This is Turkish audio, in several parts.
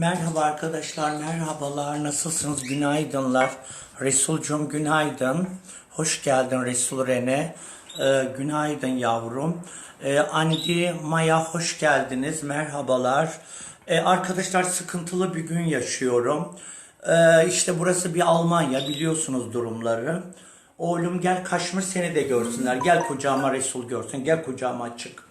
Merhaba arkadaşlar, merhabalar. Nasılsınız? Günaydınlar. Resulcum günaydın. Hoş geldin Resul Rene. Ee, günaydın yavrum. Ee, Andi, Maya hoş geldiniz. Merhabalar. Ee, arkadaşlar sıkıntılı bir gün yaşıyorum. Ee, işte burası bir Almanya biliyorsunuz durumları. Oğlum gel Kaşmir seni de görsünler. Gel kucağıma Resul görsün. Gel kucağıma çık.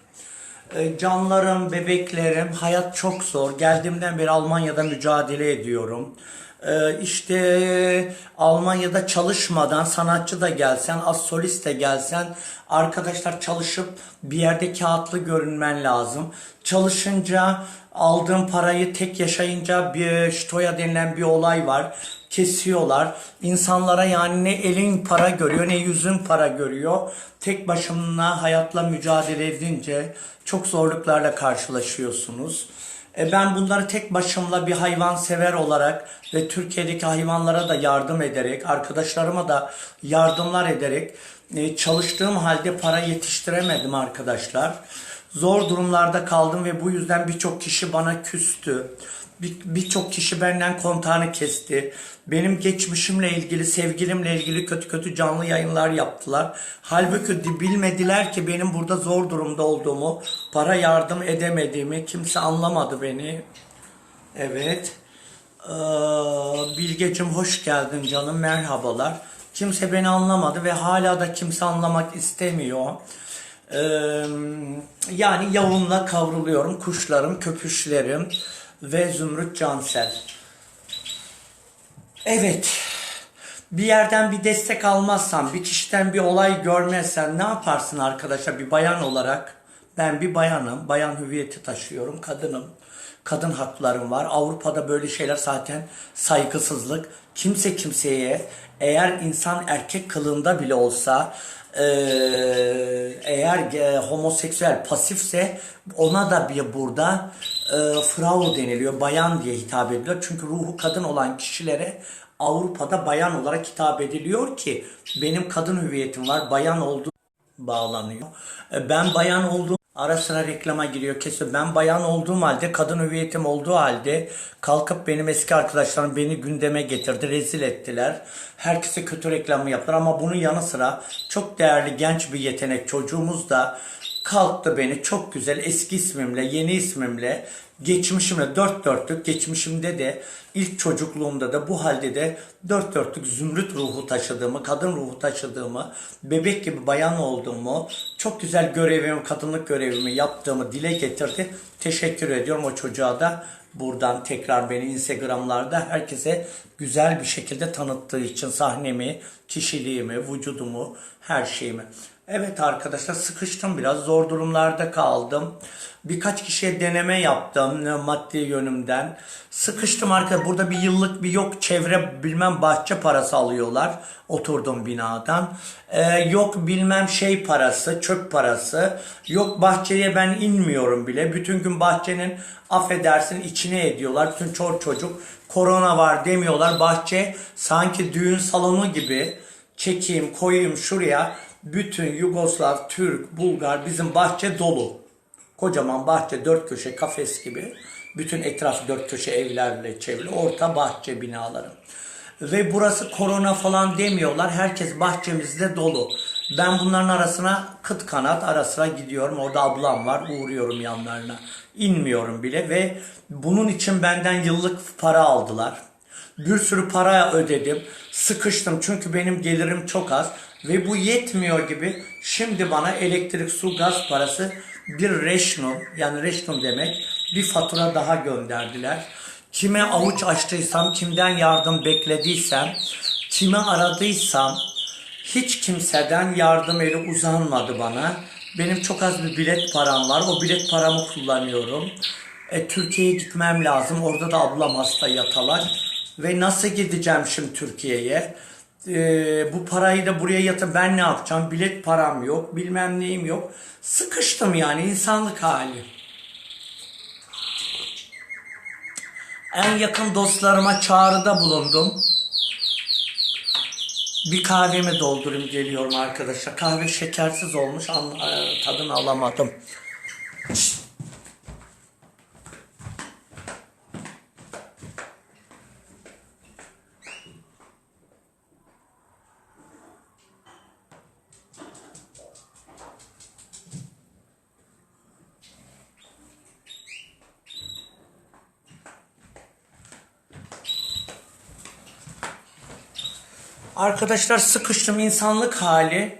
E, Canlarım, bebeklerim, hayat çok zor. Geldiğimden beri Almanya'da mücadele ediyorum. E, İşte Almanya'da çalışmadan sanatçı da gelsen, az solist de gelsen arkadaşlar çalışıp bir yerde kağıtlı görünmen lazım. Çalışınca aldığın parayı tek yaşayınca bir ştoya denilen bir olay var kesiyorlar. İnsanlara yani ne elin para görüyor ne yüzün para görüyor. Tek başına hayatla mücadele edince çok zorluklarla karşılaşıyorsunuz. E ben bunları tek başımla bir hayvan sever olarak ve Türkiye'deki hayvanlara da yardım ederek, arkadaşlarıma da yardımlar ederek e, çalıştığım halde para yetiştiremedim arkadaşlar. Zor durumlarda kaldım ve bu yüzden birçok kişi bana küstü. Bir- Birçok kişi benden kontağını kesti. Benim geçmişimle ilgili, sevgilimle ilgili kötü kötü canlı yayınlar yaptılar. Halbuki di- bilmediler ki benim burada zor durumda olduğumu, para yardım edemediğimi, kimse anlamadı beni. Evet. Ee, Bilgecim hoş geldin canım, merhabalar. Kimse beni anlamadı ve hala da kimse anlamak istemiyor. Ee, yani yavunla kavruluyorum, kuşlarım, köpüşlerim ve Zümrüt Cansel. Evet. Bir yerden bir destek almazsan, bir kişiden bir olay görmezsen ne yaparsın arkadaşlar bir bayan olarak? Ben bir bayanım, bayan hüviyeti taşıyorum, kadınım. Kadın haklarım var. Avrupa'da böyle şeyler zaten saygısızlık. Kimse kimseye eğer insan erkek kılığında bile olsa eee, eğer e, homoseksüel pasifse ona da bir burada e, Frau deniliyor. Bayan diye hitap ediliyor. Çünkü ruhu kadın olan kişilere Avrupa'da bayan olarak hitap ediliyor ki benim kadın hüviyetim var. Bayan olduğum bağlanıyor. E, Ben bayan olduğum ara sıra reklama giriyor kesin. Ben bayan olduğum halde, kadın hüviyetim olduğu halde kalkıp benim eski arkadaşlarım beni gündeme getirdi, rezil ettiler. Herkese kötü reklamı yaptılar ama bunun yanı sıra çok değerli genç bir yetenek çocuğumuz da kalktı beni çok güzel eski ismimle, yeni ismimle, geçmişimle dört dörtlük, geçmişimde de ilk çocukluğumda da bu halde de dört dörtlük zümrüt ruhu taşıdığımı, kadın ruhu taşıdığımı, bebek gibi bayan olduğumu, çok güzel görevimi, kadınlık görevimi yaptığımı dile getirdi. Teşekkür ediyorum o çocuğa da buradan tekrar beni Instagram'larda herkese güzel bir şekilde tanıttığı için sahnemi, kişiliğimi, vücudumu, her şeyimi. Evet arkadaşlar sıkıştım biraz zor durumlarda kaldım. Birkaç kişiye deneme yaptım e, maddi yönümden. Sıkıştım arkadaşlar burada bir yıllık bir yok çevre bilmem bahçe parası alıyorlar oturduğum binadan. Ee, yok bilmem şey parası çöp parası. Yok bahçeye ben inmiyorum bile. Bütün gün bahçenin affedersin içine ediyorlar. Bütün çor çocuk korona var demiyorlar. Bahçe sanki düğün salonu gibi çekeyim koyayım şuraya bütün Yugoslav, Türk, Bulgar bizim bahçe dolu. Kocaman bahçe dört köşe kafes gibi. Bütün etraf dört köşe evlerle çevrili. Orta bahçe binaları. Ve burası korona falan demiyorlar. Herkes bahçemizde dolu. Ben bunların arasına kıt kanat ara sıra gidiyorum. Orada ablam var. Uğruyorum yanlarına. İnmiyorum bile ve bunun için benden yıllık para aldılar. Bir sürü para ödedim. Sıkıştım çünkü benim gelirim çok az. Ve bu yetmiyor gibi şimdi bana elektrik, su, gaz parası bir reşnum yani reşnum demek bir fatura daha gönderdiler. Kime avuç açtıysam, kimden yardım beklediysem, kimi aradıysam hiç kimseden yardım eli uzanmadı bana. Benim çok az bir bilet param var. O bilet paramı kullanıyorum. E, Türkiye'ye gitmem lazım. Orada da ablam hasta yatalak. Ve nasıl gideceğim şimdi Türkiye'ye? E, bu parayı da buraya yatır. Ben ne yapacağım? Bilet param yok. Bilmem neyim yok. Sıkıştım yani insanlık hali. En yakın dostlarıma çağrıda bulundum. Bir kahvemi doldurayım geliyorum arkadaşlar. Kahve şekersiz olmuş. Tadını alamadım. Arkadaşlar sıkıştım insanlık hali.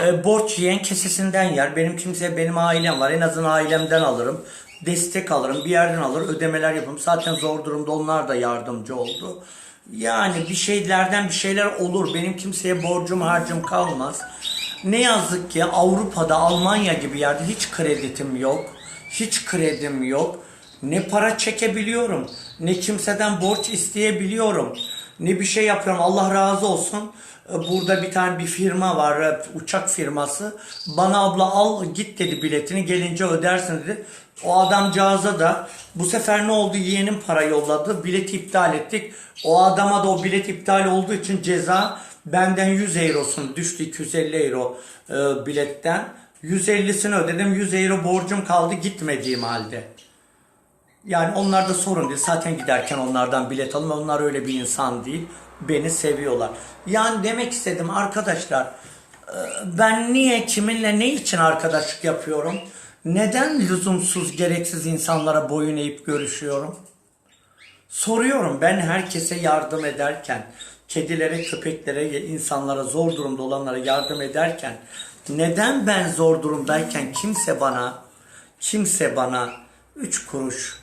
E, borç yiyen kesesinden yer. Benim kimse benim ailem var. En azından ailemden alırım. Destek alırım. Bir yerden alır. Ödemeler yaparım. Zaten zor durumda onlar da yardımcı oldu. Yani bir şeylerden bir şeyler olur. Benim kimseye borcum harcım kalmaz. Ne yazık ki Avrupa'da Almanya gibi yerde hiç kreditim yok. Hiç kredim yok. Ne para çekebiliyorum. Ne kimseden borç isteyebiliyorum. Ne bir şey yapıyorum. Allah razı olsun. Ee, Burada bir tane bir firma var. e, Uçak firması. Bana abla al git dedi biletini. Gelince ödersin dedi. O adamcağıza da bu sefer ne oldu? Yeğenim para yolladı. Bileti iptal ettik. O adama da o bilet iptal olduğu için ceza benden 100 eurosunu düştü 250 euro e, biletten. 150'sini ödedim. 100 euro borcum kaldı gitmediğim halde. Yani onlar da sorun değil. Zaten giderken onlardan bilet alın. Onlar öyle bir insan değil. Beni seviyorlar. Yani demek istedim arkadaşlar. e, Ben niye, kiminle, ne için arkadaşlık yapıyorum? Neden lüzumsuz, gereksiz insanlara boyun eğip görüşüyorum? Soruyorum ben herkese yardım ederken, kedilere, köpeklere, insanlara, zor durumda olanlara yardım ederken, neden ben zor durumdayken kimse bana, kimse bana üç kuruş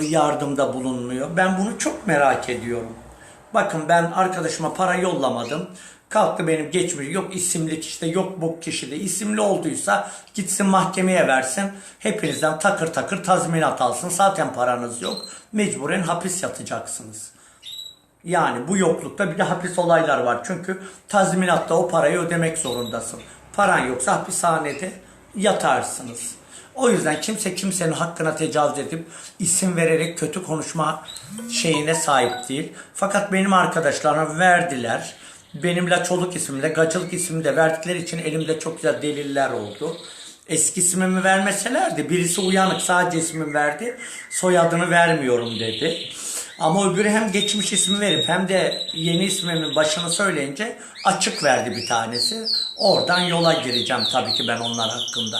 yardımda bulunmuyor? Ben bunu çok merak ediyorum. Bakın ben arkadaşıma para yollamadım. Kalktı benim geçmiş yok isimli kişide yok bu kişide isimli olduysa gitsin mahkemeye versin. Hepinizden takır takır tazminat alsın. Zaten paranız yok. Mecburen hapis yatacaksınız. Yani bu yoklukta bir de hapis olaylar var. Çünkü tazminatta o parayı ödemek zorundasın. Paran yoksa hapishanede yatarsınız. O yüzden kimse kimsenin hakkına tecavüz edip isim vererek kötü konuşma şeyine sahip değil. Fakat benim arkadaşlarıma verdiler. Benim Laçoluk ismimle, Gacılık ismimi de verdikleri için elimde çok güzel deliller oldu. Eski ismimi vermeselerdi birisi uyanık sadece ismimi verdi. Soyadını vermiyorum dedi. Ama öbürü hem geçmiş ismi verip hem de yeni ismimin başını söyleyince açık verdi bir tanesi. Oradan yola gireceğim tabii ki ben onlar hakkında.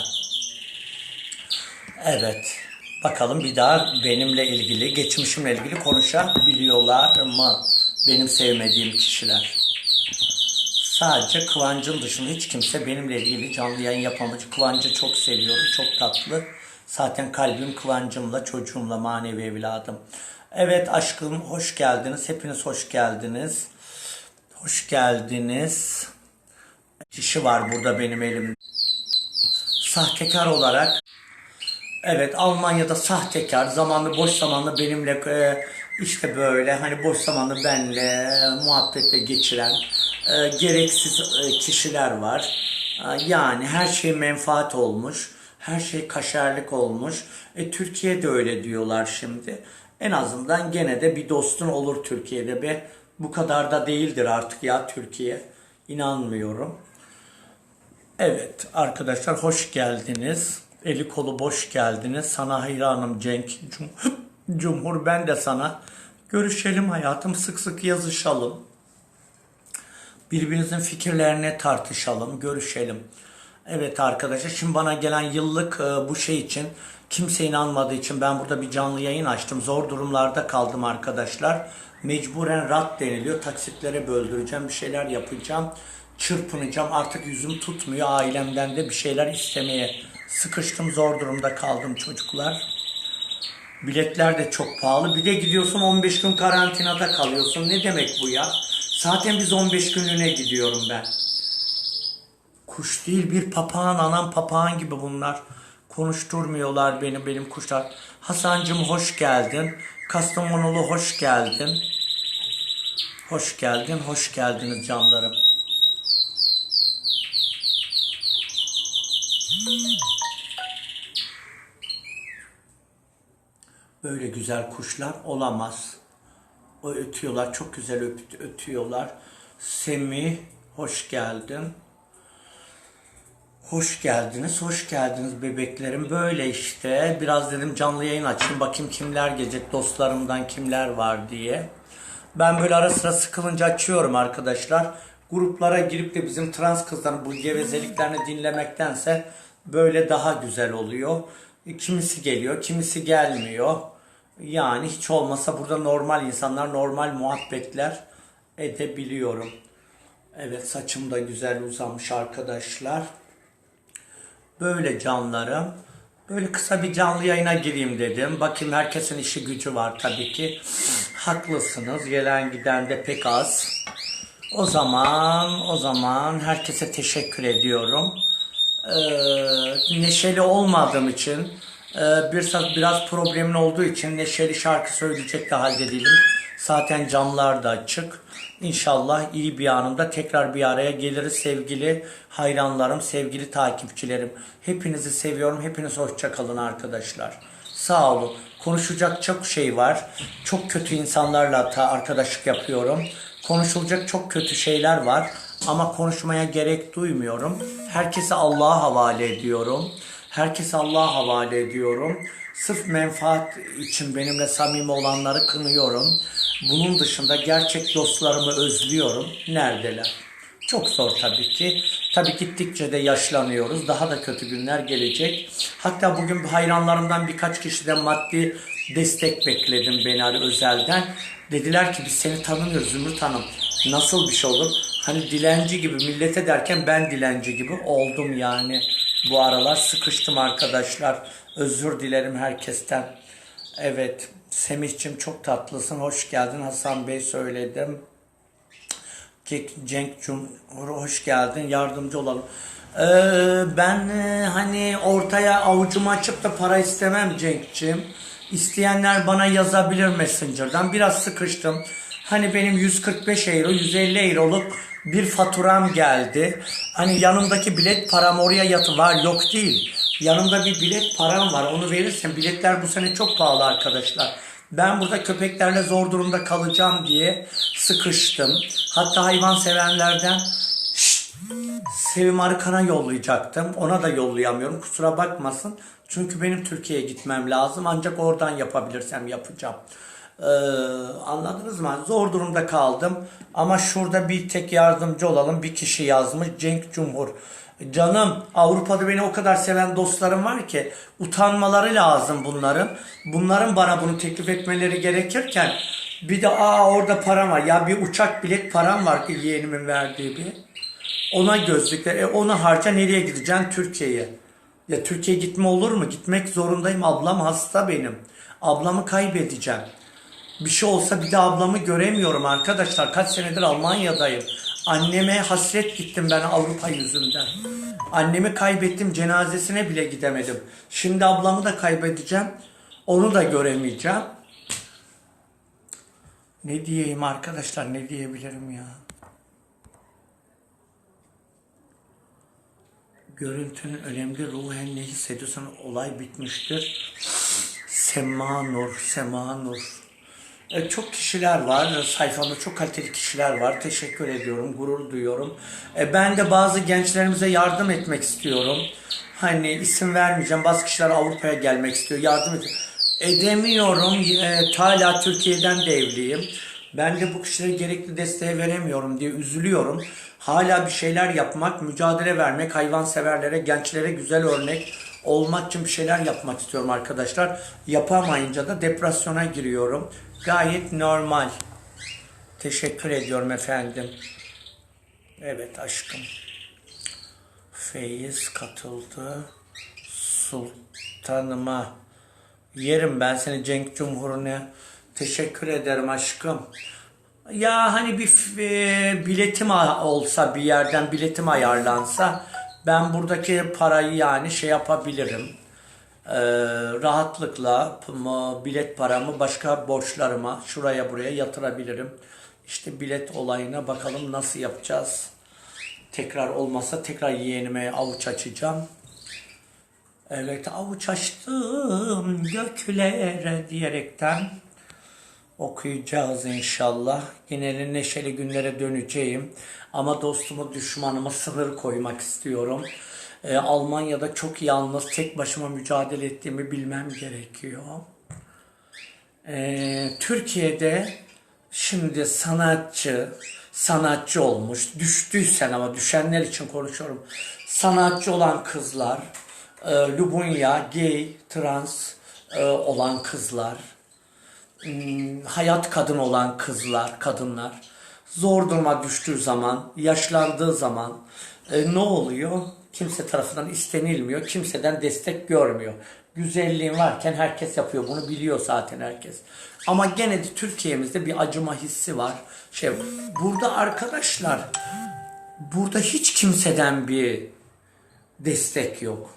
Evet. Bakalım bir daha benimle ilgili, geçmişimle ilgili konuşabiliyorlar mı? Benim sevmediğim kişiler. Sadece Kıvancın dışında hiç kimse benimle ilgili canlı yayın yapamadı. Kıvancı çok seviyorum, çok tatlı. Zaten kalbim Kıvancımla, çocuğumla, manevi evladım. Evet aşkım hoş geldiniz. Hepiniz hoş geldiniz. Hoş geldiniz. Kişi var burada benim elimde. Sahtekar olarak Evet Almanya'da sahtekar zamanlı boş zamanlı benimle e, işte böyle hani boş zamanlı benle e, muhabbete geçiren e, gereksiz e, kişiler var. E, yani her şey menfaat olmuş. Her şey kaşerlik olmuş. E, Türkiye'de öyle diyorlar şimdi. En azından gene de bir dostun olur Türkiye'de be. Bu kadar da değildir artık ya Türkiye. İnanmıyorum. Evet arkadaşlar hoş geldiniz. Eli kolu boş geldiniz. Sana hayranım Cenk Cum- Cumhur. Ben de sana. Görüşelim hayatım. Sık sık yazışalım. Birbirimizin fikirlerini tartışalım. Görüşelim. Evet arkadaşlar şimdi bana gelen yıllık e, bu şey için kimse inanmadığı için ben burada bir canlı yayın açtım. Zor durumlarda kaldım arkadaşlar. Mecburen rat deniliyor. Taksitlere böldüreceğim. Bir şeyler yapacağım. Çırpınacağım. Artık yüzüm tutmuyor. Ailemden de bir şeyler istemeye sıkıştım. Zor durumda kaldım çocuklar. Biletler de çok pahalı. Bir de gidiyorsun 15 gün karantinada kalıyorsun. Ne demek bu ya? Zaten biz 15 günlüğüne gidiyorum ben. Kuş değil bir papağan anam papağan gibi bunlar. Konuşturmuyorlar beni benim kuşlar. Hasancım hoş geldin. Kastamonulu hoş geldin. Hoş geldin, hoş geldiniz canlarım. Böyle güzel kuşlar olamaz. O ötüyorlar, çok güzel ötüyorlar. Semih, hoş geldin. Hoş geldiniz, hoş geldiniz bebeklerim. Böyle işte. Biraz dedim canlı yayın açayım. Bakayım kimler gelecek, dostlarımdan kimler var diye. Ben böyle ara sıra sıkılınca açıyorum arkadaşlar. Gruplara girip de bizim trans kızların bu gevezeliklerini dinlemektense böyle daha güzel oluyor. Kimisi geliyor, kimisi gelmiyor. Yani hiç olmasa burada normal insanlar, normal muhabbetler edebiliyorum. Evet saçım da güzel uzamış arkadaşlar. Böyle canlarım. Böyle kısa bir canlı yayına gireyim dedim. Bakayım herkesin işi gücü var tabii ki. Haklısınız. Gelen giden de pek az. O zaman o zaman herkese teşekkür ediyorum. Ee, neşeli olmadığım için e, biraz biraz problemin olduğu için neşeli şarkı söyleyecek de halde değilim. Zaten camlar da açık. İnşallah iyi bir anında tekrar bir araya geliriz sevgili hayranlarım, sevgili takipçilerim. Hepinizi seviyorum. Hepiniz hoşça kalın arkadaşlar. Sağ olun. Konuşacak çok şey var. Çok kötü insanlarla ta arkadaşlık yapıyorum. Konuşulacak çok kötü şeyler var ama konuşmaya gerek duymuyorum. Herkese Allah'a havale ediyorum. Herkese Allah'a havale ediyorum. Sırf menfaat için benimle samimi olanları kınıyorum. Bunun dışında gerçek dostlarımı özlüyorum. Neredeler? Çok zor tabii ki. Tabii gittikçe de yaşlanıyoruz. Daha da kötü günler gelecek. Hatta bugün hayranlarımdan birkaç kişiden maddi destek bekledim beni hani özelden. Dediler ki biz seni tanımıyoruz Zümrüt Hanım. Nasıl bir şey olur? Hani dilenci gibi millete derken ben dilenci gibi oldum yani. Bu aralar sıkıştım arkadaşlar. Özür dilerim herkesten. Evet. Semih'cim çok tatlısın. Hoş geldin. Hasan Bey söyledim. Cenk, Cumhur hoş geldin. Yardımcı olalım. Ee, ben e, hani ortaya avucumu açıp da para istemem Cenk'cim. İsteyenler bana yazabilir Messenger'dan. Biraz sıkıştım. Hani benim 145 euro, 150 euroluk bir faturam geldi. Hani yanımdaki bilet param oraya yatı var yok değil. Yanımda bir bilet param var. Onu verirsem biletler bu sene çok pahalı arkadaşlar. Ben burada köpeklerle zor durumda kalacağım diye sıkıştım. Hatta hayvan sevenlerden "Şşt, Sevim Arıkan'a yollayacaktım. Ona da yollayamıyorum. Kusura bakmasın. Çünkü benim Türkiye'ye gitmem lazım. Ancak oradan yapabilirsem yapacağım. Ee, anladınız mı? Zor durumda kaldım. Ama şurada bir tek yardımcı olalım. Bir kişi yazmış. Cenk Cumhur. Canım Avrupa'da beni o kadar seven dostlarım var ki utanmaları lazım bunların. Bunların bana bunu teklif etmeleri gerekirken bir de aa orada param var. Ya bir uçak bilet param var ki yeğenimin verdiği bir. Ona gözlükler. E onu harca nereye gideceksin? Türkiye'ye. Ya Türkiye gitme olur mu? Gitmek zorundayım. Ablam hasta benim. Ablamı kaybedeceğim. Bir şey olsa bir de ablamı göremiyorum arkadaşlar. Kaç senedir Almanya'dayım. Anneme hasret gittim ben Avrupa yüzünden. Annemi kaybettim cenazesine bile gidemedim. Şimdi ablamı da kaybedeceğim. Onu da göremeyeceğim. Ne diyeyim arkadaşlar ne diyebilirim ya. Görüntünün önemli ruhen ne hissediyorsan olay bitmiştir. Sema Nur, Sema Nur. E, çok kişiler var. Sayfamda çok kaliteli kişiler var. Teşekkür ediyorum. Gurur duyuyorum. E, ben de bazı gençlerimize yardım etmek istiyorum. Hani isim vermeyeceğim. Bazı kişiler Avrupa'ya gelmek istiyor. Yardım et edemiyorum. E, hala Türkiye'den de evliyim. Ben de bu kişilere gerekli desteği veremiyorum diye üzülüyorum. Hala bir şeyler yapmak, mücadele vermek, hayvanseverlere, gençlere güzel örnek olmak için bir şeyler yapmak istiyorum arkadaşlar. Yapamayınca da depresyona giriyorum. Gayet normal. Teşekkür ediyorum efendim. Evet aşkım. Feyiz katıldı. Sultanıma. Yerim ben seni Cenk Cumhur'una. Teşekkür ederim aşkım. Ya hani bir e, biletim olsa bir yerden biletim ayarlansa ben buradaki parayı yani şey yapabilirim. Ee, rahatlıkla bilet paramı başka borçlarıma şuraya buraya yatırabilirim. İşte bilet olayına bakalım nasıl yapacağız. Tekrar olmasa tekrar yeğenime avuç açacağım. Evet avuç açtım göklere diyerekten okuyacağız inşallah. Yine neşeli günlere döneceğim. Ama dostumu düşmanıma sınır koymak istiyorum. Ee, Almanya'da çok yalnız tek başıma mücadele ettiğimi bilmem gerekiyor. Ee, Türkiye'de şimdi sanatçı, sanatçı olmuş, düştüysen ama düşenler için konuşuyorum. Sanatçı olan kızlar, e, lubunya, gay, trans e, olan kızlar, hayat kadın olan kızlar, kadınlar, zor duruma düştüğü zaman, yaşlandığı zaman e, ne oluyor? Kimse tarafından istenilmiyor, kimseden destek görmüyor. Güzelliğin varken herkes yapıyor, bunu biliyor zaten herkes. Ama gene de Türkiye'mizde bir acıma hissi var. Şey, burada arkadaşlar, burada hiç kimseden bir destek yok.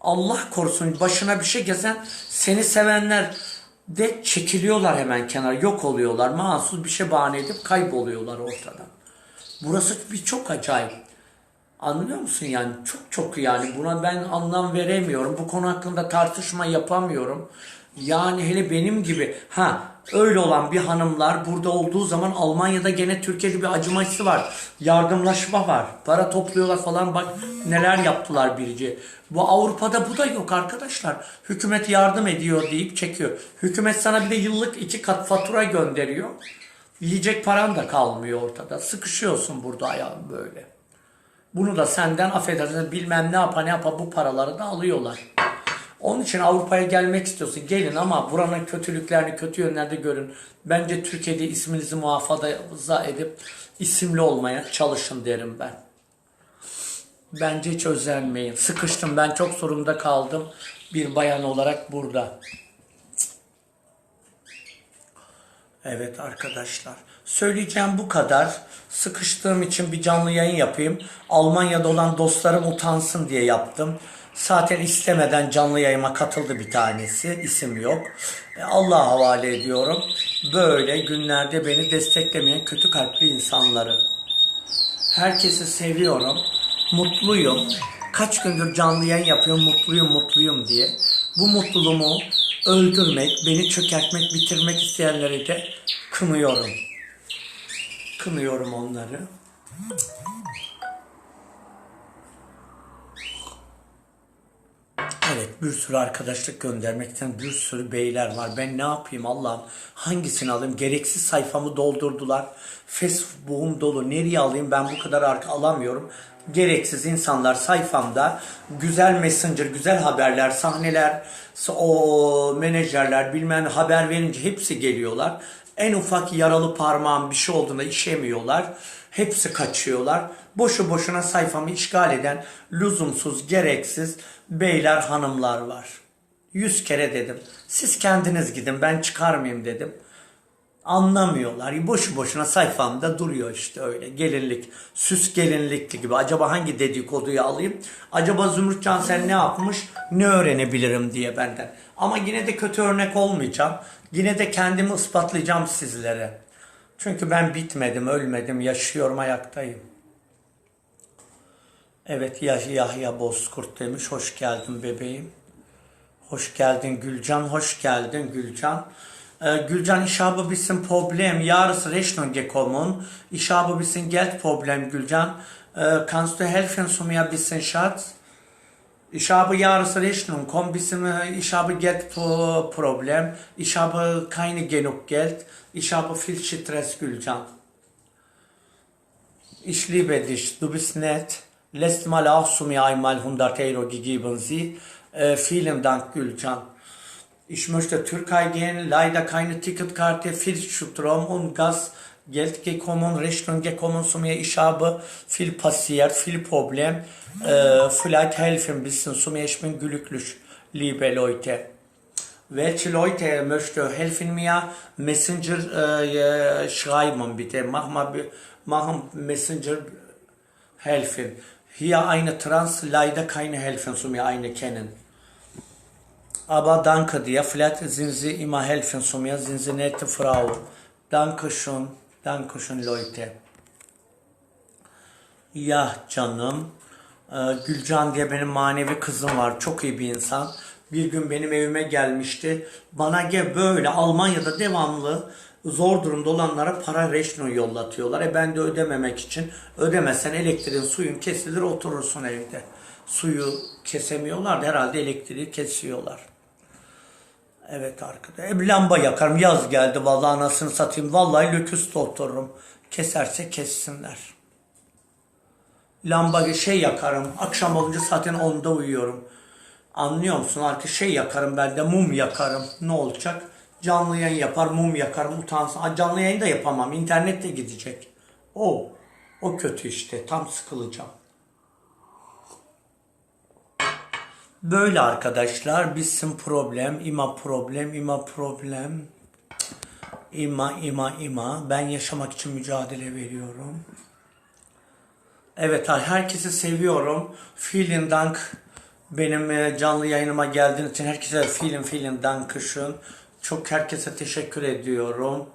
Allah korusun başına bir şey gezen seni sevenler de çekiliyorlar hemen kenara yok oluyorlar. Mahsus bir şey bahane edip kayboluyorlar ortadan. Burası bir çok acayip. Anlıyor musun yani? Çok çok yani buna ben anlam veremiyorum. Bu konu hakkında tartışma yapamıyorum. Yani hele benim gibi ha öyle olan bir hanımlar burada olduğu zaman Almanya'da gene Türkiye'de bir acıma hissi var. Yardımlaşma var. Para topluyorlar falan bak neler yaptılar birici. Bu Avrupa'da bu da yok arkadaşlar. Hükümet yardım ediyor deyip çekiyor. Hükümet sana bir de yıllık iki kat fatura gönderiyor. Yiyecek paran da kalmıyor ortada. Sıkışıyorsun burada ayağın böyle. Bunu da senden affedersiniz bilmem ne yapa ne yapa bu paraları da alıyorlar. Onun için Avrupa'ya gelmek istiyorsun gelin ama buranın kötülüklerini kötü yönlerde görün. Bence Türkiye'de isminizi muhafaza edip isimli olmaya çalışın derim ben. Bence hiç özenmeyin. Sıkıştım ben çok sorumda kaldım bir bayan olarak burada. Evet arkadaşlar. Söyleyeceğim bu kadar. Sıkıştığım için bir canlı yayın yapayım. Almanya'da olan dostlarım utansın diye yaptım. Zaten istemeden canlı yayıma katıldı bir tanesi. İsim yok. E, Allah'a havale ediyorum. Böyle günlerde beni desteklemeyen kötü kalpli insanları. Herkesi seviyorum. Mutluyum. Kaç gündür canlı yayın yapıyorum. Mutluyum, mutluyum diye. Bu mutluluğumu öldürmek, beni çökertmek, bitirmek isteyenleri de kınıyorum. Kınıyorum onları. Evet bir sürü arkadaşlık göndermekten bir sürü beyler var. Ben ne yapayım Allah'ım? Hangisini alayım? Gereksiz sayfamı doldurdular. Facebook'um dolu. Nereye alayım? Ben bu kadar arka alamıyorum. Gereksiz insanlar sayfamda güzel messenger, güzel haberler, sahneler, o menajerler bilmem haber verince hepsi geliyorlar. En ufak yaralı parmağım bir şey olduğunda işemiyorlar. Hepsi kaçıyorlar. Boşu boşuna sayfamı işgal eden lüzumsuz, gereksiz beyler, hanımlar var. Yüz kere dedim. Siz kendiniz gidin ben çıkarmayayım dedim. Anlamıyorlar. Boşu boşuna sayfamda duruyor işte öyle. Gelinlik, süs gelinlikli gibi. Acaba hangi dedikoduyu alayım? Acaba Zümrütcan sen ne yapmış? Ne öğrenebilirim diye benden. Ama yine de kötü örnek olmayacağım. Yine de kendimi ispatlayacağım sizlere. Çünkü ben bitmedim, ölmedim, yaşıyorum, ayaktayım. Evet Yah- Yahya Bozkurt demiş. Hoş geldin bebeğim. Hoş geldin Gülcan. Hoş geldin Gülcan. Äh, Gülcan, ein bisschen Problem. Jahresrechnung gekommen. Ich habe ein bisschen Geldproblem, Gülcan. Äh, kannst du helfen zu mir bisschen, Schatz? Ich habe Jahresrechnung, komm bisschen, äh, ich habe Geldproblem. Ich habe keine genug Geld. Ich habe viel Stress, Gülcan. Ich liebe dich, du bist nett. Letztes Mal mir einmal 100 Euro gegeben Sie. Äh, vielen Dank, Gülcan. Ich möchte Türkei gehen, leider keine Ticketkarte, viel Strom und Gas, Geld gekommen, Rechnung gekommen zu mir. Ich habe viel passiert, viel Problem. Äh, vielleicht helfen ein bisschen zu mir. Ich bin glücklich, liebe Leute. Welche Leute möchten helfen mir? Messenger äh, schreiben bitte. Mach mal, machen Messenger helfen. Hier eine Trans, leider keine helfen zu mir, eine kennen. Aber danke dir, vielleicht sind sie immer helfen zu mir, sind sie nette Frau. Danke schön, danke schön Leute. Ya canım, Ee, Gülcan diye benim manevi kızım var, çok iyi bir insan. Bir gün benim evime gelmişti. Bana gel böyle Almanya'da devamlı zor durumda olanlara para reşno yollatıyorlar. E ben de ödememek için ödemesen elektriğin suyun kesilir oturursun evde. Suyu kesemiyorlar da herhalde elektriği kesiyorlar. Evet arkadaşlar. E, lamba yakarım. Yaz geldi vallahi anasını satayım. Vallahi löküste otururum. Keserse kessinler. Lamba şey yakarım. Akşam olunca zaten onda uyuyorum. Anlıyor musun? Artık şey yakarım ben de mum yakarım. Ne olacak? Canlı yayın yapar, mum yakarım, utansın. Canlı yayın da yapamam, internet de gidecek. O, o kötü işte, tam sıkılacağım. Böyle arkadaşlar, bizim problem, ima problem, ima problem. İma, ima, ima. Ben yaşamak için mücadele veriyorum. Evet, herkesi seviyorum. Vielen Dank benim e, canlı yayınıma geldiğiniz için herkese vielen vielen Dankeschön. Çok herkese teşekkür ediyorum.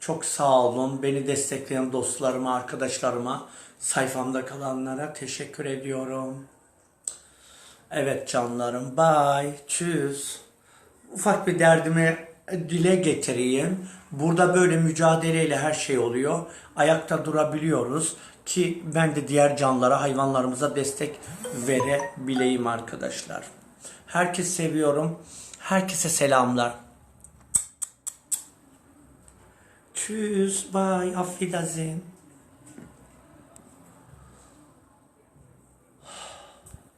Çok sağ olun. Beni destekleyen dostlarıma, arkadaşlarıma, sayfamda kalanlara teşekkür ediyorum. Evet canlarım. Bye. Tschüss. Ufak bir derdimi dile getireyim. Burada böyle mücadeleyle her şey oluyor. Ayakta durabiliyoruz ki ben de diğer canlara, hayvanlarımıza destek verebileyim arkadaşlar. Herkes seviyorum. Herkese selamlar. Tschüss, bye, auf Wiedersehen.